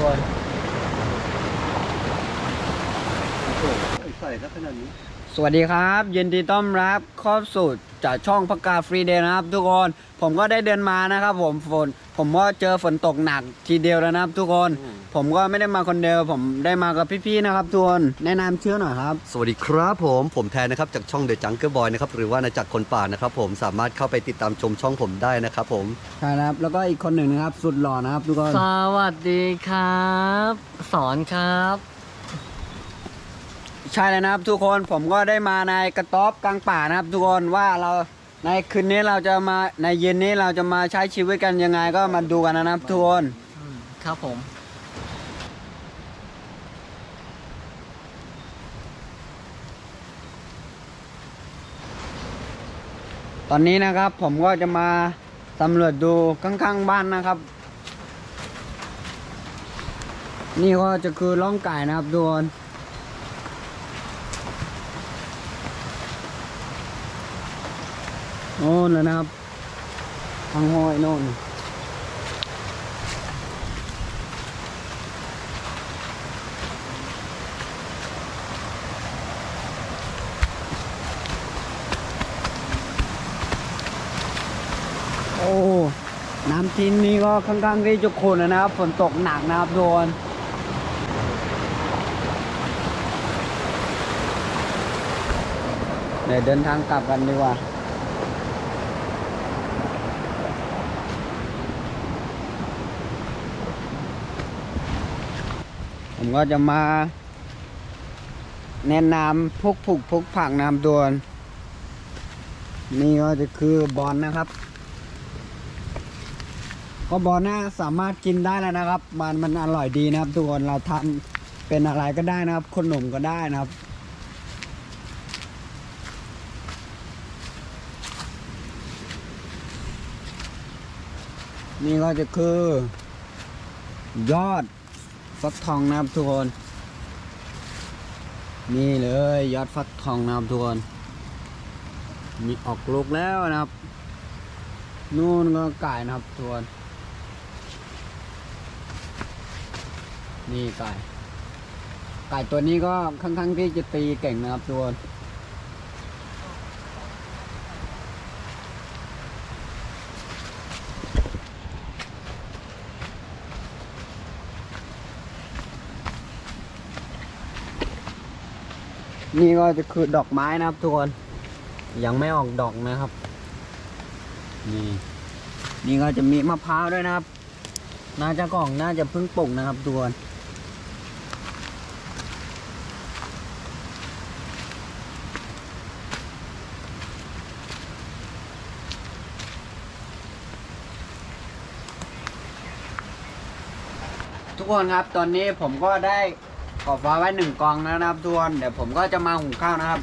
ตัวใส่ซะขนาดนี้ สวัสดีครับ ยินดีต้อนรับเข้าสู่ จากช่องพักกาฟรีเดย์นะครับ ทุกคนผมก็ได้เดินมานะครับ ผมฝนผมก็เจอฝนตกหนักทีเดียวแล้วนะครับ ทุกคน ผมก็ไม่ได้มาคนเดียว ผมได้มากับพี่ๆนะครับทุกคนแนะนำชื่อหน่อยครับ สวัสดีครับผมผมแทนนะครับจากช่อง The Jungle Boy นะครับหรือว่านาจากรคนป่านะครับผมสามารถเข้าไปติดตามชมช่องผมได้นะครับผมใช่นะครับ แล้วก็อีกคนหนึ่งนะครับ สุดหล่อนะครับ ทุกคน สวัสดีครับ สอนครับ ใช่เลยนะครับทุกคนผมก็ได้มาในกระต๊อบกลางป่านะครับ ทุกคนว่าเราในคืนนี้เราจะมาในเย็นนี้เราจะมาใช้ชีวิตกันยังไงก็มาดูกันนะครับทุกคนครับผม ตอนนี้นะครับผมก็จะมาสำรวจดูข้างๆบ้านนะครับ นี่ก็จะคือร่องไก่นะครับทุกคน โน่นเลยนะครับ ทางห้อยโน่นโอ้ น้ำทินนี่ก็ค่อนข้างที่จะขุ่นนะครับ ฝนตกหนักนะครับทุกคนเดี๋ยวเดินทางกลับกันดีกว่า ก็จะมา แนะนำพวกผูกพวกผักนะครับทุกคนนี่ก็จะคือบอลนะครับ ก็บอลน่าสามารถกินได้แล้วนะครับ มันมันอร่อยดีนะครับ ทุกคนเราทำเป็นอะไรก็ได้นะครับขนมก็ได้นะครับนี่ก็จะคือยอด ฟักทองนะครับทุกคน นี่เลยยอดฟักทองนะครับทุกคน มีออกลูกแล้วนะครับ นู่นก็ไก่นะครับทุกคน นี่ไก่ ไก่ตัวนี้ก็ค่อนข้างที่จะตีเก่งนะครับทุกคน นี่ก็จะคือดอกไม้นะครับทุกคน ยังไม่ออกดอกนะครับ นี่ นี่ก็จะมีมะพร้าวด้วยนะครับ น่าจะกล่องน่าจะเพิ่งปลูกนะครับทุกคนทุกคนครับตอนนี้ผมก็ได้ อบฟ้าไว้หนึ่งกองแล้วนะครับทุกคนเดี๋ยวผมก็จะมาหุงข้าวนะครับ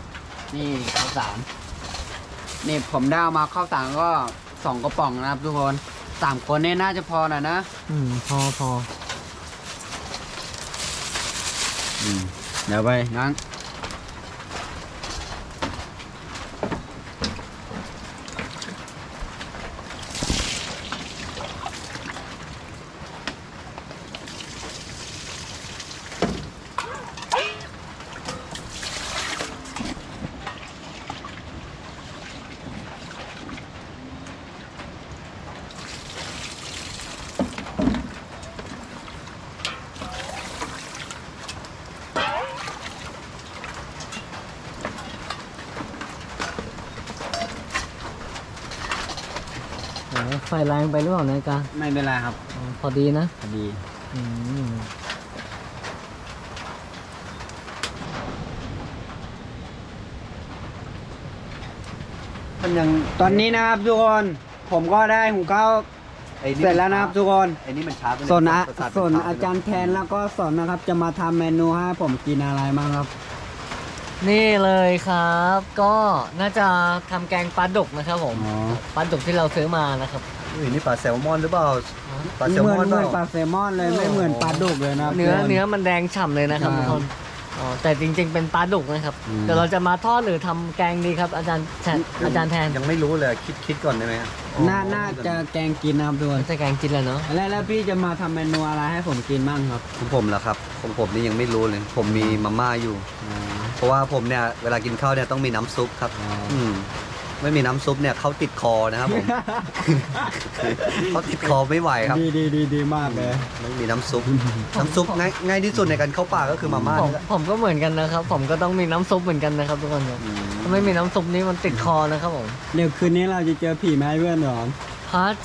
นี่ข้าวสารนี่ผมได้เอามาข้าวสารก็สองกระป๋องนะครับทุกคนสามคนนี่น่าจะพอหน่อยนะอืมพอพออืมเดี๋ยวไปนั่ง ไฟแรงไปหรือเปล่านายกาไม่เป็นไรครับอ๋อพอดีนะพอดีอืมมันยังตอนนี้นะครับทุกคนผมก็ได้หุงข้าวไอ้นี่เสร็จแล้วนะครับทุกคนไอ้นี่มันช้าไปส่วนอะประสาทมัส่วนช้ไปอาจารย์แทนแล้วก็สอนนะครับ จะมาทำเมนูให้ผมกินอะไรบ้างครับ นี่เลยครับ ก็น่าจะทำแกงปลาดุกนะครับผมอ๋อ ปลาดุกที่เราซื้อมานะครับ อุ้ยนี่ปลาแซลมอนหรือเปล่าปลาแซลเหมืมออนนเหเปมือนปล่าลาแซลมอนเลยไม่เหมือนปลาดุกเลยนะครับ เนื้อทุกคเนื้อมันแดงฉ่ำเลยนะครับใช่ ทุกคนอ๋อแต่จริง ๆ เป็นปลาดุกนะครับอืม เดี๋ยวเราจะมาทอดหรือทำแกงดีครับ อาจารย์แทนอาจารย์แทนยังไม่รู้เลยคิดคิดก่อนได้ไหมฮะน่าน่าจะแกงกินนะครับทุกคนจะแกงกินแล้วเนาะแล้วแล้วพี่จะมาทำเมนูอะไรให้ผมกินบ้างครับของผมเหรอครับของผมนี่ยังไม่รู้เลย ผมมีมาม่าอยู่ เพราะว่าผมเนี่ยเวลากินข้าวเนี่ยต้องมีน้ำซุปครับอ๋ออือืม ไม่มีน้ำซุปเนี่ยเขาติดคอนะครับผม เขาติดคอไม่ไหวครับ ดีดีดีดีมากเลยไม่มีน้ำซุป น้ำซุปง่ายง่ายที่สุดในการเข้าป่าก็คือมาม่าผมนี่แหละผมก็เหมือนกันนะครับ ผมก็ต้องมีน้ำซุปเหมือนกันนะครับทุกคนครับอืมถ้าไม่มีน้ำซุปนี้มันติดคอนะครับผมเดี๋ยวคืนนี้เราจะเจอผีไหมเพื่อนหรอฮาร์ด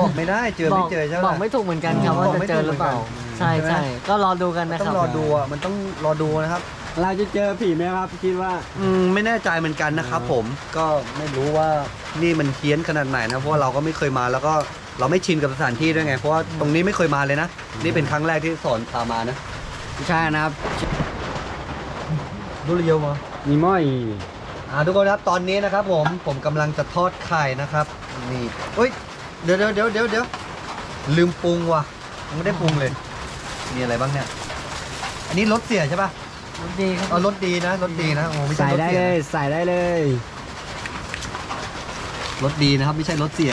บอกไม่ได้เจอไม่เจอใช่ไหม บอกไม่ถูกเหมือนกันครับว่าบอกจะไม่เจอหรือเปล่าถูกเหมือนกัน ใช่ใช่ไหมใช่ก็รอดูกันนะคต้รัอบงรอดูอะมันต้องรอดูนะครับ เราจะเจอผีไหมครับคิดว่า อืมไม่แน่ใจเหมือนกันนะครับผมก็ไม่รู้ว่านี่มันเฮี้ยนขนาดไหนนะเพราะว่าเราก็ไม่เคยมาแล้วก็เราไม่ชินกับสถานที่ด้วยไงเพราะว่าตรงนี้ไม่เคยมาเลยนะนี่เป็นครั้งแรกที่สอนพามานะใช่นะครับดูเรียวมามีหม้อยอ่าทุกคนครับตอนนี้นะครับ ผมผมกำลังจะทอดไข่นะครับนี่เฮ้ยเดี๋ยวเดี๋ยวเดี๋ยวเดี๋ยวเดี๋ยวลืมปรุงว่ะยังไม่ได้ปรุงเลย มีอะไรบ้างเนี่ย อันนี้รสเสียใช่ป่ะ ดีครับเอารสดีนะรสดีนะโอ้ไม่ใช่ใส่รสได้เสีเลยยใส่ได้เลยรสดีนะครับ ไม่ใช่รสเสีย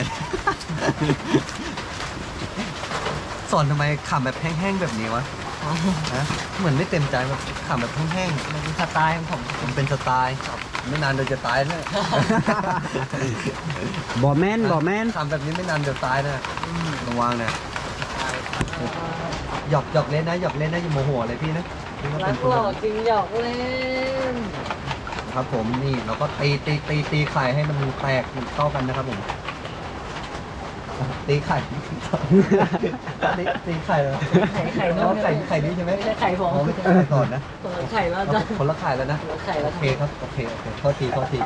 สอนทำไมขำแบบแห้งๆแบบนี้วะอ๋อนะเหมือนไม่เต็มใจแบบขำแบบแห้งมันเป็นสไตล์ของผมๆมันเป็นสไตล์ไม่นานเดี๋ยวจะตายนะบ่แม่นบ่แม่นขำแบบนี้ไม่นานเดี๋ยวตายนะระวังนะหยอกหยอกเล่นนะหยอกเล่นนะอย่าโมโหอะไรพี่นะ นี่ก็รัเป็กนคหนล่อแบบจริงหยอกเล่นครับผมนี่เราก็ตีตีตีตีไข่ให้มันแตกเข้ากันนะครับผม ตีไข่ตีตีไข่เหรอไข่ไข่อ๋อไข่ไข่นี้ใช่ไหมไม่ใช่ไข่ผมอ๋อไม่ใช่ไข่ก่อนนะคนละไข่แล้วจ้ะคนละไข่แล้วนะคนละไข่แล้วโอเคครับโอเคโอเคโทษทีโทษที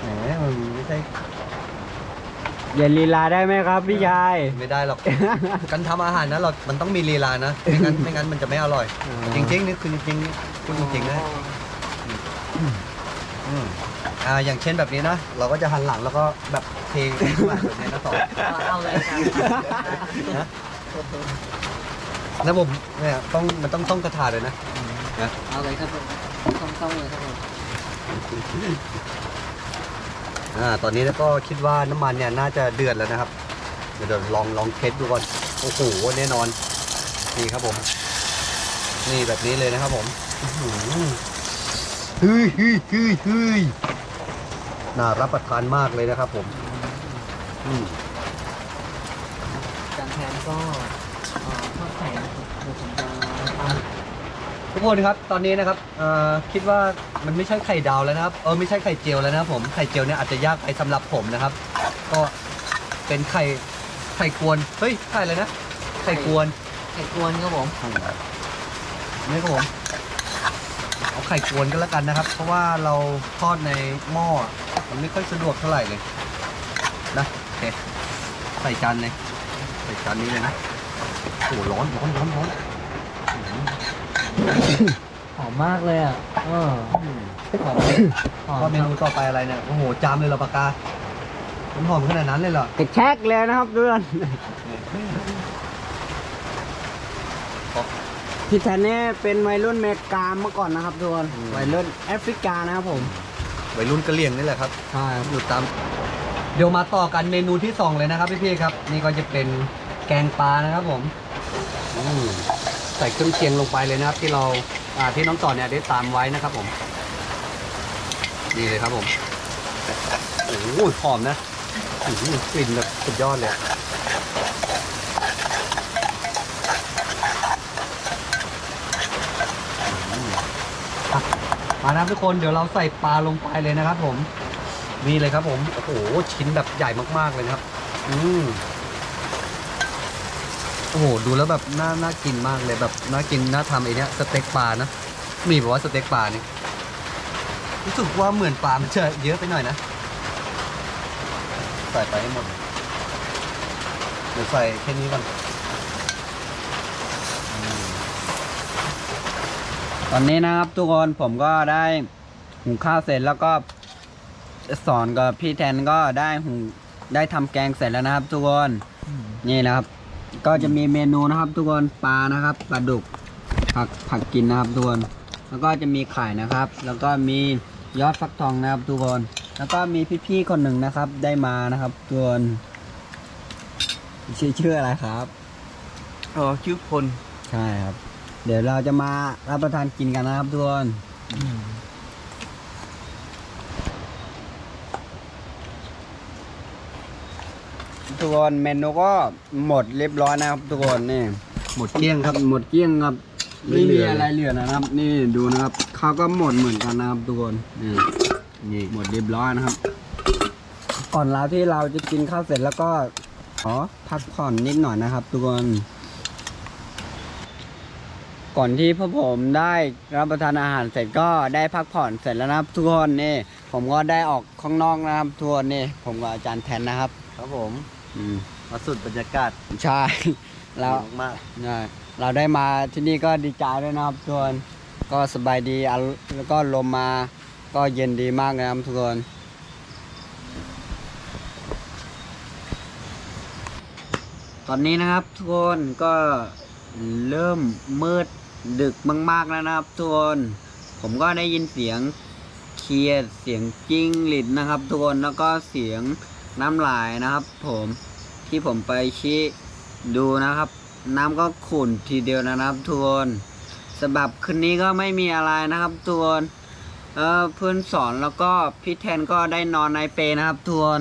แหมมันไม่ใช่ อย่าลีลาได้ไหมครับพี่ชาย ไม่ได้หรอก การทำอาหารนะเรามันต้องมีลีลานะ ไม่งั้นไม่งั้นมันจะไม่อร่อย อ๋อ จริงๆนี่คือจริงๆพูดจริงๆนะอืมอ่าอย่างเช่นแบบนี้นะ เราก็จะหันหลังแล้วก็แบบเทขึ้นมาแบบนี้นะต่อเอาเลยครับนะแล้วผมเนี่ยต้องมันต้องต้องกระถาเลยนะนะเอาเลยครับผมต้องต้องเลยครับผม อ่าตอนนี้ก็คิดว่าน้ำมันเนี่ยน่าจะเดือดแล้วนะครับเดี๋ยวเดี๋ยวลองลองเทสดูก่อนโอ้โหแน่นอนนี่ครับผม นี่แบบนี้เลยนะครับผมอื้อหือเฮ้ยเฮ้ยเฮ้ยเฮ้ยน่ารับประทานมากเลยนะครับผมอืมจานแทนก็เอ่อทอดไข่นะครับเดี๋ยวผมจะตาม ทุกคนครับตอนนี้นะครับเอ่อคิดว่ามันไม่ใช่ไข่ดาวแล้วนะครับเออไม่ใช่ไข่เจียวแล้วนะครับผมไข่เจียวเนี่ยอาจจะยากไปสำหรับผมนะครับ ก็เป็นไข่ไข่กวนเฮ้ยไข่อะไรนะไข่กวนไข่กวนครับผมนี่ครับผมเอาไข่กวนก็แล้วกันนะครับ เพราะว่าเราทอดในหม้อมันไม่ค่อยสะดวกเท่าไหร่เลยนะโอเคใส่จานเลยใส่จานนี้เลยนะโอ้ร้อนร้อนร้อนร้อน หอมมากเลยอะเออหอมหอมก็เมนูต่อไปอะไรเนี่ย โอ้โห จามเลยเหรอปากกามันหอมขนาดนั้นเลยเหรอ กระแชกเลยนะครับเพื่อนพี่แทนเนี่ยเป็นวัยรุ่นเมกาเมื่อก่อนนะครับทุกคนวัยรุ่นแอฟริกานะครับผม วัยรุ่นกะเหรี่ยงนี่แหละครับใช่ครับอยู่ตาม เดี๋ยวมาต่อกันเมนูที่สองเลยนะครับพี่ๆครับ นี่ก็จะเป็นแกงปลานะครับผมอืม ใส่เครื่องเคียงลงไปเลยนะครับ ที่เราอ่าที่น้องต่อเนี่ยได้ตามไว้นะครับผมนี่เลยครับผมโอ้โหหอมนะกลิ่นแบบสุดยอดเลยมานะครับทุกคนเดี๋ยวเราใส่ปลาลงไปเลยนะครับผมนี่เลยครับผมโอ้โหชิ้นแบบใหญ่มากๆเลยครับ อืม โอ้โหดูแล้วแบบน่าน่ากินมากเลยแบบน่ากินน่าทำไอเนี้ยสเต็กปลานะมีบอกว่าสเต็กปลานี่รู้สึกว่าเหมือนปลามันจะเยอะไปหน่อยนะใส่ไปให้หมดเดี๋ยวใส่แค่นี้ก่อนตอนนี้นะครับทุกคนผมก็ได้หุงข้าวเสร็จแล้วก็สอนกับพี่แทนก็ได้หุงได้ทำแกงเสร็จแล้วนะครับ ทุกคนนี่นะครับ ก็จะมีเมนูนะครับ ทุกคนปลานะครับปลาดุกผักผักกินนะครับทุกคน แล้วก็จะมีไข่นะครับ แล้วก็มียอดฟักทองนะครับทุกคน แล้วก็มีพี่ๆคนหนึ่งนะครับ ได้มานะครับทุกคนชื่อชื่ออะไรครับอ๋อชื่อพลใช่ครับ เดี๋ยวเราจะมารับประทานกินกันนะครับทุกคน ทุกคนเมนูก็หมดเรียบร้อยนะครับทุกคนนี่หมดเกลี้ยงครับหมดเกลี้ยงครับไม่ไม่เหลืมีออะไรเหลือนะครับ นี่ดูนะครับข้าวก็หมดเหมือนกันนะครับทุกคนนี่นี่หมดเรียบร้อยนะครับ ก่อนเราที่เราจะกินข้าวเสร็จแล้วก็ขอพักผ่อนนิดหน่อยนะครับ ทุกคนก่อนที่พวกผมได้รับประทานอาหารเสร็จก็ได้พักผ่อนเสร็จแล้วนะครับ ทุกคนนี่ ผมก็ได้ออกข้างนอกนะครับทุกคนนี่ ผมกับอาจารย์แทนนะครับ ครับผม อืมมาสุดบรรยากาศใช่แล้วดีมากใช่เราได้มาที่นี่ก็ดีใจด้วยนะครับทุกคนก็สบายดีอะแล้วก็ลมมาก็เย็นดีมากนะครับทุกคนตอนนี้นะครับทุกคนก็เริ่มมืดดึกมาก ๆ แล้วนะครับทุกคนผมก็ได้ยินเสียงเครียดเสียงจิ้งหรีดนะครับทุกคนแล้วก็เสียง น้ำลายนะครับ ผมที่ผมไปชี้ดูนะครับ น้ำก็ขุ่นทีเดียวนะครับทุกคนสำหรับคืนนี้ก็ไม่มีอะไรนะครับทุกคนเออเพื่อนสอนแล้วก็พี่แทนก็ได้นอนในเปนะครับทุกคน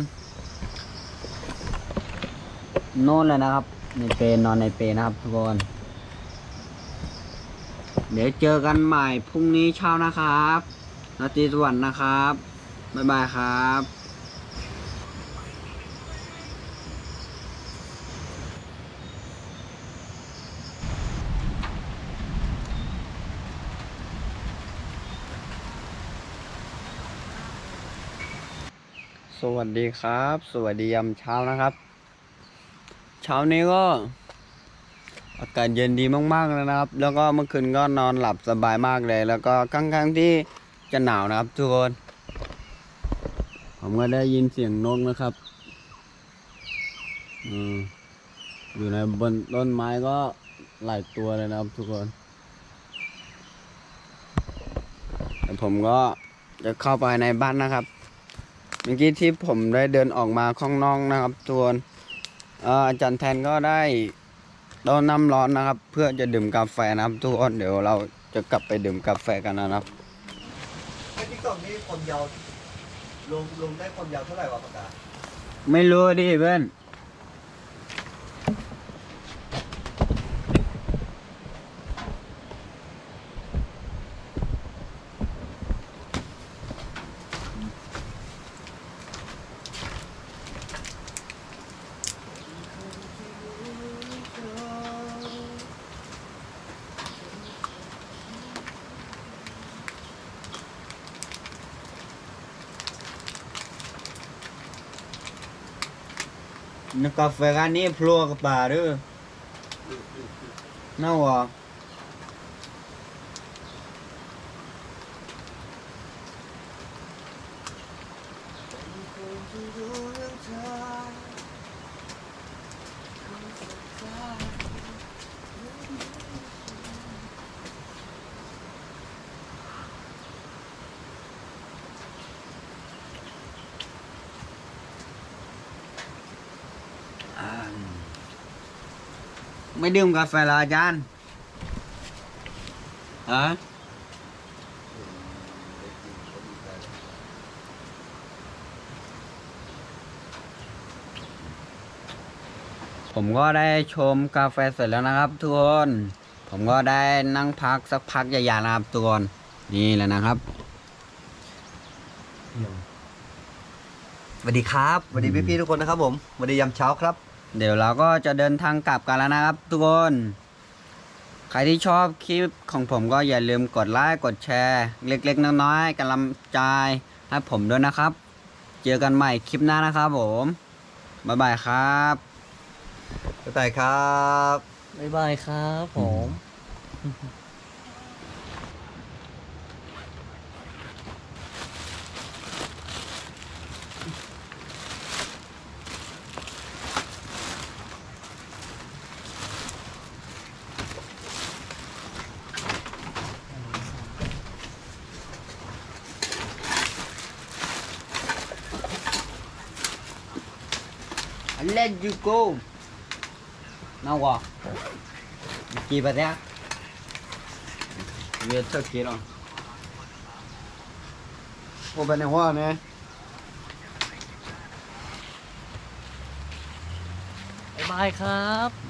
โน่นเลยนะครับ ในเปนอนในเปนะครับทุกคนเดี๋ยวเจอกันใหม่พรุ่งนี้เช้านะครับนาตีสวัสดิ์นะครับ บ๊ายบายครับ สวัสดีครับ สวัสดียามเช้านะครับ เช้านี้ก็ อากาศเย็นดีมากๆเลยนะครับ แล้วก็เมื่อคืนก็นอนหลับสบายมากเลย แล้วก็ค่อนข้างที่จะหนาวนะครับทุกคนผมก็ได้ยินเสียงนกนะครับอืมอยู่ในบนต้นไม้ก็หลายตัวเลยนะครับทุกคนแต่ผมก็จะเข้าไปในบ้านนะครับ มื่อกี้ที่ผมได้เดินออกมาข้างนอกนะครับทุกคนเอ่ออาจารย์แทนก็ได้ต้นน้ำร้อนนะครับ เพื่อจะดื่มกาแฟนะครับทุกคนเดี๋ยวเราจะกลับไปดื่มกาแฟกันนะครับไอ้ทิกตอกนี่คนยาวลงลงได้คนยาวเท่าไหร่วะปากกาไม่รู้ดิเพื่อน นึกกาแฟกันนี่พลัวกับป่าด้อน่าวะอา ไม่ดื่มกาแฟเหรออาจารย์ฮะผมก็ได้ชมกาแฟเสร็จแล้วนะครับทุกคน ผมก็ได้นั่งพักสักพักใหญ่ๆนะครับทุกคน นี่แหละนะครับสวัสดีครับสวัสดีพี่ๆทุกคนนะครับผมสวัสดียามเช้าครับ เดี๋ยวเราก็จะเดินทางกลับกันแล้วนะครับทุกคน ใครที่ชอบคลิปของผมก็อย่าลืมกดไลค์กดแชร์ เล็กๆน้อยๆกำลังใจให้ผมด้วยนะครับ เจอกันใหม่คลิปหน้านะครับผม บ๊ายบายครับบ๊ายบายครับ บ๊ายบายครับผม let you go น่งวะกี่บาทเนี่ยเวียดเท่ากี่รอโอ้เป็นในหัวเนี่ยบายบายครับ